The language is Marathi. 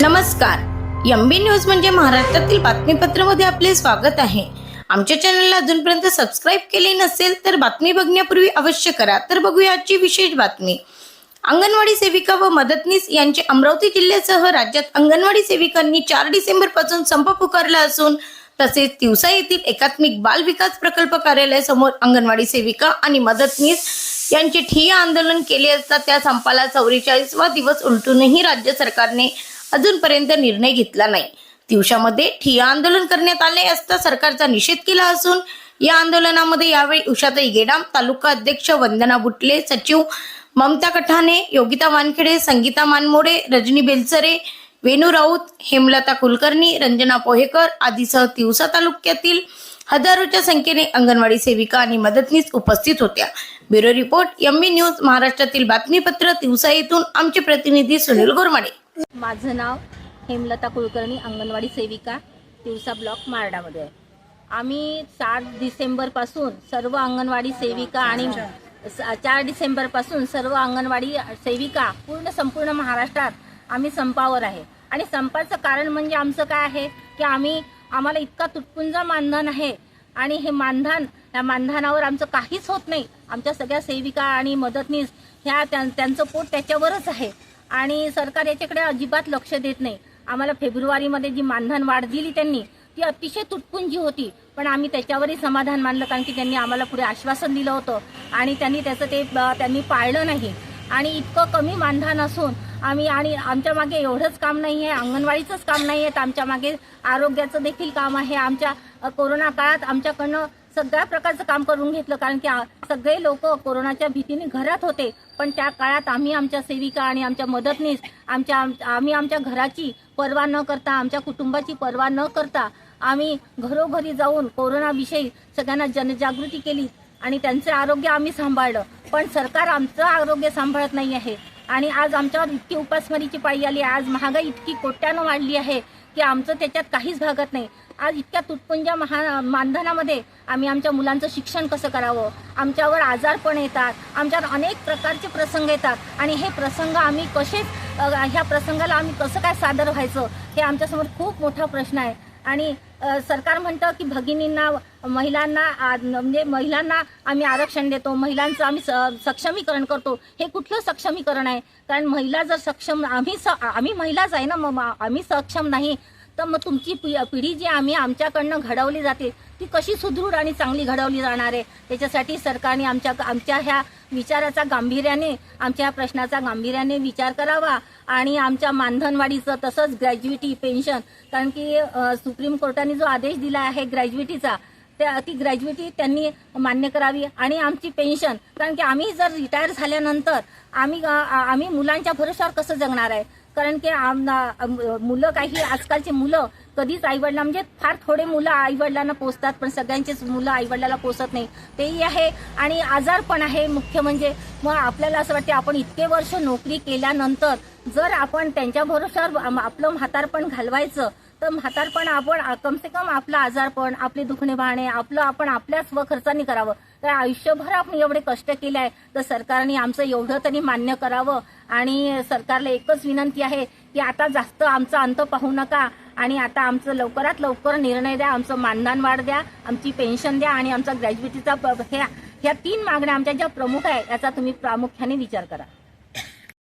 नमस्कार. एमबी न्यूज म्हणजे महाराष्ट्रातील बातमीपत्रामध्ये आपले स्वागत आहे. आमच्या चॅनलला अजूनपर्यंत सबस्क्राईब केले नसेल तर बातमी बघण्यापूर्वी अवश्य करा. तर बघूया आजची विशेष बातमी. अंगणवाडी सेविका व मदतनीस यांचे अमरावती जिल्ह्यासह राज्यात अंगणवाडी सेविकांनी चार डिसेंबरपासून संप पुकारला असून तसेच तिवसा येथील एकात्मिक बाल विकास प्रकल्प कार्यालयासमोर अंगणवाडी सेविका आणि मदतनीस यांचे ठिय्या आंदोलन केले असता त्या संपाला चौवेचाळीसवा दिवस उलटूनही राज्य सरकारने अजूनपर्यंत निर्णय घेतला नाही. दिवसामध्ये ठिया आंदोलन करण्यात आले असता सरकारचा निषेध केला असून या आंदोलनामध्ये यावेळी उषाताई गेडाम तालुका अध्यक्ष वंदना बुटले सचिव ममता कठाणे योगिता वानखेडे संगीता मानमोडे रजनी बेलसरे वेणू राऊत हेमलता कुलकर्णी रंजना पोहेकर आदीसह तिवसा तालुक्यातील हजारोच्या संख्येने अंगणवाडी सेविका आणि मदतनीस उपस्थित होत्या. ब्युरो रिपोर्ट एमबी न्यूज महाराष्ट्रातील बातमीपत्र तिवसा येथून आमचे प्रतिनिधी सुनील गोरमाडे माझं नाव हेमलता कुलकर्णी अंगणवाडी सेविका तिवसा ब्लॉक मारडामध्ये आहे. आम्ही सात डिसेंबरपासून सर्व अंगणवाडी सेविका आणि स- चार डिसेंबरपासून सर्व अंगणवाडी सेविका पूर्ण संपूर्ण महाराष्ट्रात आम्ही संपावर आहे. आणि संपाचं कारण म्हणजे आमचं काय आहे की आम्ही आम्हाला इतका तुटपुंजा मानधन आहे. आणि हे मानधन या मानधनावर आमचं काहीच होत नाही. आमच्या सगळ्या सेविका आणि मदतनीस ह्या त्यां- त्यांचं पोट त्याच्यावरच आहे. आणि सरकार याच्याकडे अजिबात लक्ष देत नाही. आम्हाला फेब्रुवारीमध्ये जी मानधन वाढ दिली त्यांनी ती अतिशय तुटपुंजी होती. पण आम्ही त्याच्यावरही समाधान मानलं कारण की त्यांनी आम्हाला पुढे आश्वासन दिलं होतं आणि त्यांनी त्याचं ते त्यांनी पाळलं नाही. आणि इतकं कमी मानधन असून आम्ही आणि आमच्या मागे एवढंच काम नाही आहे अंगणवाडीचंच काम नाही आहे तर आमच्या मागे आरोग्याचं देखील काम आहे. आमच्या कोरोना काळात आमच्याकडनं सगळ्या प्रकारचं काम करून घेतलं कारण की सगळे लोक कोरोनाच्या भीतीने घरात होते. पण त्या काळात आम्ही आमच्या सेविका आणि आमच्या मदतनीस आमच्या आम्ही आमच्या घराची पर्वा न करता आमच्या कुटुंबाची पर्वा न करता आम्ही घरोघरी जाऊन कोरोनाविषयी सगळ्यांना जनजागृती केली आणि त्यांचं आरोग्य आम्ही सांभाळलं. पण सरकार आमचं आरोग्य सांभाळत नाही आहे. आणि आज आमच्यावर इतकी उपासमारीची पाळी आली आज महागाई इतकी कोट्यानं वाढली आहे. की आमचं त्याच्यात काहीच भागत नाही. आज इतक्या तुटपुंज्या महा मानधनामध्ये आम्ही आमच्या मुलांचं शिक्षण कसं करावं? आमच्यावर आजारपण येतात. आमच्यावर अनेक प्रकारचे प्रसंग येतात. आणि हे प्रसंग आम्ही कसे ह्या प्रसंगाला आम्ही कसं काय सादर व्हायचं हे आमच्यासमोर खूप मोठा प्रश्न आहे. आणि सरकार म्हणतं की भगिनींना महिलांना आ, म्हणजे महिलांना आम्ही आरक्षण देतो महिलांचं आम्ही स- सक्षमीकरण करतो. हे कुठलं सक्षमीकरण आहे? कारण महिला जर सक्षम आम्ही स आम्ही महिलाच आहे ना मग आम्ही सक्षम नाही. तर मग तुमची पि पिढी जी आम्ही आमच्याकडनं घडवली जाते ती कशी सुदृढ आणि चांगली घडवली जाणार आहे? त्याच्यासाठी सरकारने आमच्या आमच्या ह्या विचाराचा गांभीर्याने आमच्या ह्या प्रश्नाचा गांभीर्याने विचार करावा आणि आमच्या मानधनवाढीचं तसंच ग्रॅज्युएटी पेन्शन कारण की सुप्रीम कोर्टाने जो आदेश दिला आहे ग्रॅज्युएटीचा त्या ती ग्रॅज्युएटी त्यांनी मान्य करावी आणि आमची पेन्शन कारण की आम्ही जर रिटायर झाल्यानंतर आम्ही आम्ही मुलांच्या भरोशावर कसं जगणार आहे? कारण की मुलं काही आजकालची मुलं कधीच आईवडिला म्हणजे फार थोडे मुलं आईवडिलांना पोचतात पण सगळ्यांचेच मुलं आईवडिलाला पोचत नाही. तेही आहे. आणि आजार पण आहे मुख्य म्हणजे. मग आपल्याला असं वाटते आपण इतके वर्ष नोकरी केल्यानंतर जर आपण त्यांच्या भरोशावर आपलं म्हातारपण घालवायचं तर म्हातारपण आपण कम कमसे कम आपलं आजारपण आपले दुखणे वाहणे आपलं आपण आपल्या स्वखर्चाने करावं. तर आयुष्यभर आपण एवढे कष्ट केले आहे तर सरकारने आमचं एवढं तरी मान्य करावं. आणि सरकारला एकच विनंती आहे की आता जास्त आमचा अंत पाहू नका आणि आता आमचं लवकरात लवकर निर्णय द्या आमचं मानधन वाढ द्या आमची पेन्शन द्या आणि आमचा ग्रॅज्युएटीचा ह्या ह्या तीन मागण्या आमच्या ज्या प्रमुख आहे याचा तुम्ही प्रामुख्याने विचार करा.